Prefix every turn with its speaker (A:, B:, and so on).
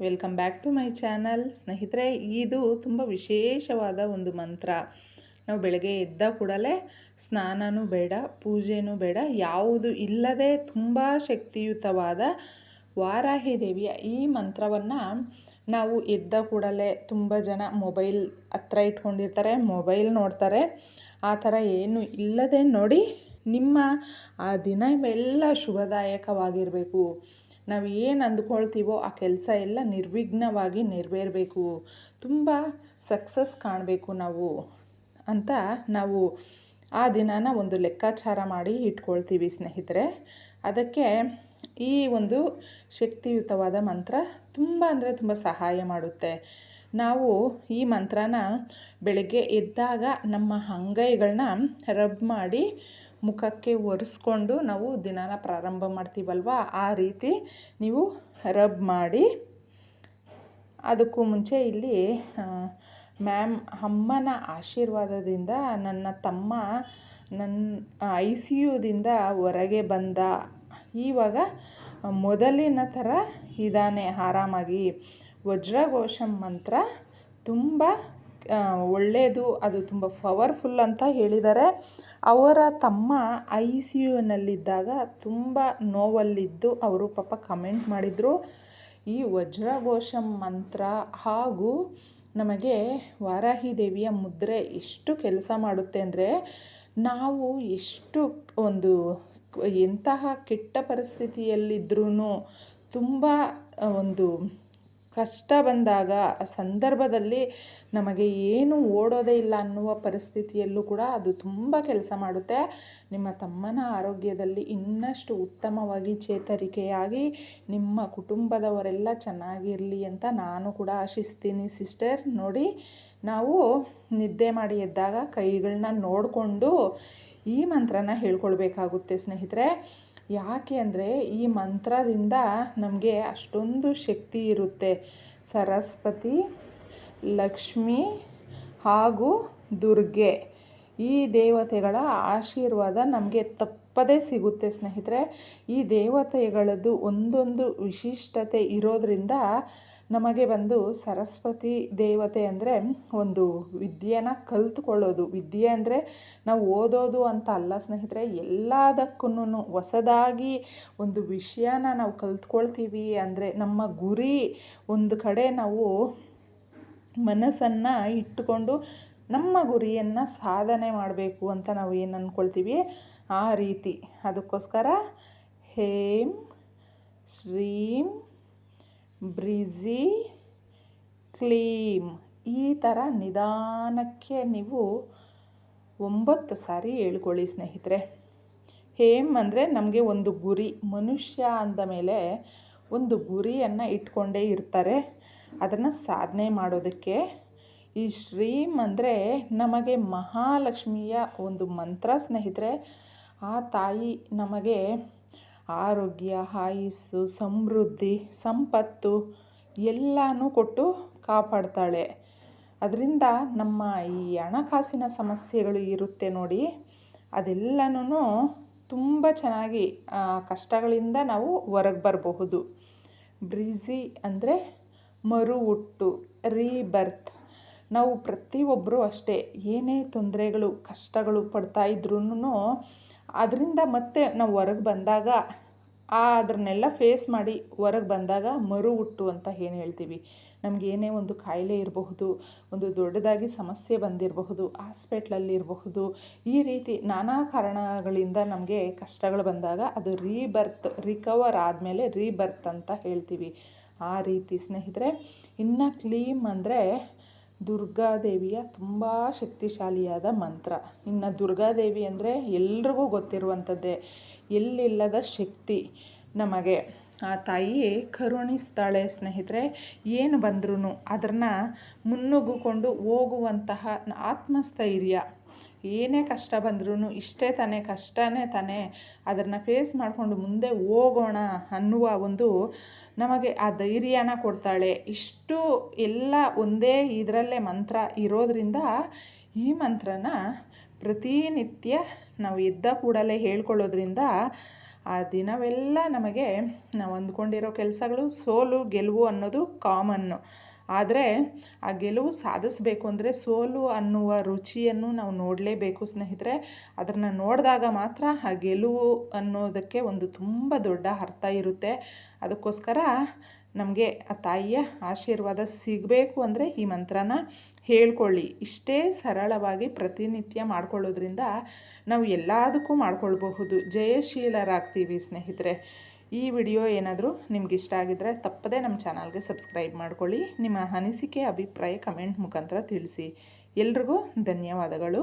A: Welcome back to my channel. ಸ್ನೇಹಿತರೆ, ಇದು ತುಂಬ ವಿಶೇಷವಾದ ಒಂದು ಮಂತ್ರ. ನಾವು ಬೆಳಗ್ಗೆ ಎದ್ದ ಕೂಡಲೇ ಸ್ನಾನನೂ ಬೇಡ, ಪೂಜೆನೂ ಬೇಡ, ಯಾವುದು ಇಲ್ಲದೆ ತುಂಬ ಶಕ್ತಿಯುತವಾದ ವಾರಾಹಿ ದೇವಿಯ ಈ ಮಂತ್ರವನ್ನು ನಾವು ಎದ್ದ ಕೂಡಲೇ ತುಂಬ ಜನ ಮೊಬೈಲ್ ಹತ್ರ ಇಟ್ಕೊಂಡಿರ್ತಾರೆ, ಮೊಬೈಲ್ ನೋಡ್ತಾರೆ. ಆ ಥರ ಏನು ಇಲ್ಲದೆ ನೋಡಿ ನಿಮ್ಮ ಆ ದಿನವೆಲ್ಲ ಶುಭದಾಯಕವಾಗಿರಬೇಕು. ನಾವು ಏನು ಅಂದ್ಕೊಳ್ತೀವೋ ಆ ಕೆಲಸ ಎಲ್ಲ ನಿರ್ವಿಘ್ನವಾಗಿ ನೆರವೇರಬೇಕು. ತುಂಬ ಸಕ್ಸಸ್ ಕಾಣಬೇಕು ನಾವು ಅಂತ ನಾವು ಆ ದಿನಾನ ಒಂದು ಲೆಕ್ಕಾಚಾರ ಮಾಡಿ ಇಟ್ಕೊಳ್ತೀವಿ ಸ್ನೇಹಿತರೆ. ಅದಕ್ಕೆ ಈ ಒಂದು ಶಕ್ತಿಯುತವಾದ ಮಂತ್ರ ತುಂಬ ಅಂದರೆ ತುಂಬ ಸಹಾಯ ಮಾಡುತ್ತೆ. ನಾವು ಈ ಮಂತ್ರನ ಬೆಳಗ್ಗೆ ಎದ್ದಾಗ ನಮ್ಮ ಅಂಗೈಗಳನ್ನ ರಬ್ ಮಾಡಿ ಮುಖಕ್ಕೆ ಒರೆಸ್ಕೊಂಡು ನಾವು ದಿನಾನ ಪ್ರಾರಂಭ ಮಾಡ್ತೀವಲ್ವ? ಆ ರೀತಿ ನೀವು ರಬ್ ಮಾಡಿ. ಅದಕ್ಕೂ ಮುಂಚೆ ಇಲ್ಲಿ ಮ್ಯಾಮ್ ಅಮ್ಮನ ಆಶೀರ್ವಾದದಿಂದ ನನ್ನ ತಮ್ಮ ನನ್ನ ಐ ಸಿ ಯುದಿಂದ ಹೊರಗೆ ಬಂದ. ಈವಾಗ ಮೊದಲಿನ ಥರ ಇದ್ದಾನೆ. ಆರಾಮಾಗಿ. ವಜ್ರಘೋಷ ಮಂತ್ರ ತುಂಬ ಒಳ್ಳೆಯದು ಅದು ತುಂಬ ಪವರ್ಫುಲ್ ಅಂತ ಹೇಳಿದ್ದಾರೆ. ಅವರ ತಮ್ಮ ಐ ಸಿ ಯುನಲ್ಲಿದ್ದಾಗ ತುಂಬ ನೋವಲ್ಲಿದ್ದು ಅವರು ಪಾಪ ಕಮೆಂಟ್ ಮಾಡಿದರು. ಈ ವಜ್ರಘೋಷ ಮಂತ್ರ ಹಾಗೂ ನಮಗೆ ವಾರಾಹಿ ದೇವಿಯ ಮುದ್ರೆ ಎಷ್ಟು ಕೆಲಸ ಮಾಡುತ್ತೆ ಅಂದರೆ ನಾವು ಎಷ್ಟು ಒಂದು ಎಂತಹ ಕೆಟ್ಟ ಪರಿಸ್ಥಿತಿಯಲ್ಲಿದ್ರೂ ತುಂಬ ಒಂದು ಕಷ್ಟ ಬಂದಾಗ ಆ ಸಂದರ್ಭದಲ್ಲಿ ನಮಗೆ ಏನು ಓಡೋದೇ ಇಲ್ಲ ಅನ್ನುವ ಪರಿಸ್ಥಿತಿಯಲ್ಲೂ ಕೂಡ ಅದು ತುಂಬ ಕೆಲಸ ಮಾಡುತ್ತೆ. ನಿಮ್ಮ ತಮ್ಮನ ಆರೋಗ್ಯದಲ್ಲಿ ಇನ್ನಷ್ಟು ಉತ್ತಮವಾಗಿ ಚೇತರಿಕೆಯಾಗಿ ನಿಮ್ಮ ಕುಟುಂಬದವರೆಲ್ಲ ಚೆನ್ನಾಗಿರಲಿ ಅಂತ ನಾನು ಕೂಡ ಆಶಿಸ್ತೀನಿ ಸಿಸ್ಟರ್. ನೋಡಿ, ನಾವು ನಿದ್ದೆ ಮಾಡಿ ಎದ್ದಾಗ ಕೈಗಳನ್ನ ನೋಡಿಕೊಂಡು ಈ ಮಂತ್ರನ ಹೇಳ್ಕೊಳ್ಬೇಕಾಗುತ್ತೆ ಸ್ನೇಹಿತರೆ. ಯಾಕೆ ಅಂದರೆ ಈ ಮಂತ್ರದಿಂದ ನಮಗೆ ಅಷ್ಟೊಂದು ಶಕ್ತಿ ಇರುತ್ತೆ. ಸರಸ್ವತಿ ಲಕ್ಷ್ಮಿ ಹಾಗೂ ದುರ್ಗೆ. ಈ ದೇವತೆಗಳ ಆಶೀರ್ವಾದ ನಮಗೆ ತಪ್ಪದೇ ಸಿಗುತ್ತೆ ಸ್ನೇಹಿತರೆ. ಈ ದೇವತೆಗಳದ್ದು ಒಂದೊಂದು ವಿಶಿಷ್ಟತೆ ಇರೋದರಿಂದ ನಮಗೆ ಬಂದು ಸರಸ್ವತಿ ದೇವತೆ ಅಂದರೆ ಒಂದು ವಿದ್ಯೆನ ಕಲ್ತ್ಕೊಳ್ಳೋದು. ವಿದ್ಯೆ ಅಂದರೆ ನಾವು ಓದೋದು ಅಂತ ಅಲ್ಲ ಸ್ನೇಹಿತರೆ. ಎಲ್ಲದಕ್ಕೂ ಹೊಸದಾಗಿ ಒಂದು ವಿಷಯನ ನಾವು ಕಲ್ತ್ಕೊಳ್ತೀವಿ ಅಂದರೆ ನಮ್ಮ ಗುರಿ ಒಂದು ಕಡೆ ನಾವು ಮನಸ್ಸನ್ನು ಇಟ್ಟುಕೊಂಡು ನಮ್ಮ ಗುರಿಯನ್ನು ಸಾಧನೆ ಮಾಡಬೇಕು ಅಂತ ನಾವು ಏನು ಅಂದ್ಕೊಳ್ತೀವಿ ಆ ರೀತಿ. ಅದಕ್ಕೋಸ್ಕರ ಹೇಮ್ ಶ್ರೀಂ, ಬ್ರಿಜಿ ಕ್ಲೀಮ್ ಈ ಥರ ನಿಧಾನಕ್ಕೆ ನೀವು ಒಂಬತ್ತು ಸಾರಿ ಹೇಳ್ಕೊಳ್ಳಿ ಸ್ನೇಹಿತರೆ. ಹೇಮ್ ಅಂದರೆ ನಮಗೆ ಒಂದು ಗುರಿ. ಮನುಷ್ಯ ಅಂದ ಮೇಲೆ ಒಂದು ಗುರಿಯನ್ನು ಇಟ್ಕೊಂಡೇ ಇರ್ತಾರೆ. ಅದನ್ನು ಸಾಧನೆ ಮಾಡೋದಕ್ಕೆ ಈ ಶ್ರೀಮ್ ಅಂದರೆ ನಮಗೆ ಮಹಾಲಕ್ಷ್ಮಿಯ ಒಂದು ಮಂತ್ರ ಸ್ನೇಹಿತರೆ. ಆ ತಾಯಿ ನಮಗೆ ಆರೋಗ್ಯ, ಆಯುಸ್ಸು, ಸಮೃದ್ಧಿ, ಸಂಪತ್ತು ಎಲ್ಲನೂ ಕೊಟ್ಟು ಕಾಪಾಡ್ತಾಳೆ. ಅದರಿಂದ ನಮ್ಮ ಈ ಹಣಕಾಸಿನ ಸಮಸ್ಯೆಗಳು ಇರುತ್ತೆ ನೋಡಿ. ಅದೆಲ್ಲನೂ ತುಂಬ ಚೆನ್ನಾಗಿ ಕಷ್ಟಗಳಿಂದ ನಾವು ಹೊರಗೆ ಬರಬಹುದು. ಬ್ರಿಜಿ ಅಂದರೆ ಮರು ಹುಟ್ಟು ರೀಬರ್ತ್. ನಾವು ಪ್ರತಿಯೊಬ್ಬರೂ ಅಷ್ಟೇ ಏನೇ ತೊಂದರೆಗಳು, ಕಷ್ಟಗಳು ಪಡ್ತಾ ಇದ್ರೂ ಅದರಿಂದ ಮತ್ತೆ ನಾವು ಹೊರಗೆ ಬಂದಾಗ ಅದನ್ನೆಲ್ಲ ಫೇಸ್ ಮಾಡಿ ಹೊರಗೆ ಬಂದಾಗ ಮರು ಹುಟ್ಟು ಅಂತ ಏನು ಹೇಳ್ತೀವಿ? ನಮ್ಗೆ ಏನೇ ಒಂದು ಕಾಯಿಲೆ ಇರಬಹುದು, ಒಂದು ದೊಡ್ಡದಾಗಿ ಸಮಸ್ಯೆ ಬಂದಿರಬಹುದು ಹಾಸ್ಪೆಟ್ಲಲ್ಲಿರಬಹುದು ಈ ರೀತಿ ನಾನಾ ಕಾರಣಗಳಿಂದ ನಮಗೆ ಕಷ್ಟಗಳು ಬಂದಾಗ ಅದು ರೀಬರ್ತ್ ರಿಕವರ್ ಆದಮೇಲೆ ರೀಬರ್ತ್ ಅಂತ ಹೇಳ್ತೀವಿ. ಆ ರೀತಿ ಸ್ನೇಹಿತರೆ, ಇನ್ನು ಕ್ಲೀಮ್ ಅಂದರೆ ದುರ್ಗಾದೇವಿಯ ತುಂಬ ಶಕ್ತಿಶಾಲಿಯಾದ ಮಂತ್ರ. ಇನ್ನು ದುರ್ಗಾದೇವಿ ಅಂದರೆ ಎಲ್ರಿಗೂ ಗೊತ್ತಿರುವಂಥದ್ದೇ. ಎಲ್ಲಿಲ್ಲದ ಶಕ್ತಿ ನಮಗೆ. ಆ ತಾಯಿ ಕರುಣಿಸ್ತಾಳೆ ಸ್ನೇಹಿತರೆ, ಏನು ಬಂದ್ರೂ ಅದನ್ನು ಮುನ್ನುಗ್ಗಿಕೊಂಡು ಹೋಗುವಂತಹ ಆತ್ಮಸ್ಥೈರ್ಯ. ಏನೇ ಕಷ್ಟ ಬಂದ್ರೂ ಇಷ್ಟೇ ತಾನೇ, ಕಷ್ಟನೇ ತಾನೇ ಅದನ್ನು ಫೇಸ್ ಮಾಡಿಕೊಂಡು ಮುಂದೆ ಹೋಗೋಣ ಅನ್ನುವ ಒಂದು ನಮಗೆ ಆ ಧೈರ್ಯನ ಕೊಡ್ತಾಳೆ. ಇಷ್ಟು ಎಲ್ಲ ಒಂದೇ ಇದರಲ್ಲೇ ಮಂತ್ರ ಇರೋದರಿಂದ ಈ ಮಂತ್ರನ ಪ್ರತಿನಿತ್ಯ ನಾವು ಎದ್ದ ಕೂಡಲೇ ಹೇಳ್ಕೊಳ್ಳೋದ್ರಿಂದ ಆ ದಿನವೆಲ್ಲ ನಮಗೆ ನಾವು ಅಂದ್ಕೊಂಡಿರೋ ಕೆಲಸಗಳು ಸೋಲು ಗೆಲುವು ಅನ್ನೋದು ಕಾಮನ್ನು. ಆದರೆ ಆ ಗೆಲುವು ಸಾಧಿಸಬೇಕು ಅಂದರೆ ಸೋಲು ಅನ್ನುವ ರುಚಿಯನ್ನು ನಾವು ನೋಡಲೇಬೇಕು ಸ್ನೇಹಿತರೆ. ಅದನ್ನು ನೋಡಿದಾಗ ಮಾತ್ರ ಆ ಗೆಲುವು ಅನ್ನೋದಕ್ಕೆ ಒಂದು ತುಂಬ ದೊಡ್ಡ ಅರ್ಥ ಇರುತ್ತೆ. ಅದಕ್ಕೋಸ್ಕರ ನಮಗೆ ಆ ತಾಯಿಯ ಆಶೀರ್ವಾದ ಸಿಗಬೇಕು ಅಂದರೆ ಈ ಮಂತ್ರನ ಹೇಳ್ಕೊಳ್ಳಿ. ಇಷ್ಟೇ ಸರಳವಾಗಿ ಪ್ರತಿನಿತ್ಯ ಮಾಡ್ಕೊಳ್ಳೋದ್ರಿಂದ ನಾವು ಎಲ್ಲದಕ್ಕೂ ಮಾಡ್ಕೊಳ್ಬಹುದು. ಜಯಶೀಲರಾಗ್ತೀವಿ ಸ್ನೇಹಿತರೆ. ಈ ವಿಡಿಯೋ ಏನಾದರೂ ನಿಮ್ಗೆ ಇಷ್ಟ ಆಗಿದ್ರೆ ತಪ್ಪದೇ ನಮ್ಮ ಚಾನಲ್ಗೆ ಸಬ್ಸ್ಕ್ರೈಬ್ ಮಾಡ್ಕೊಳ್ಳಿ. ನಿಮ್ಮ ಅನಿಸಿಕೆ, ಅಭಿಪ್ರಾಯ ಕಮೆಂಟ್ ಮುಖಾಂತರ ತಿಳಿಸಿ. ಎಲ್ರಿಗೂ ಧನ್ಯವಾದಗಳು.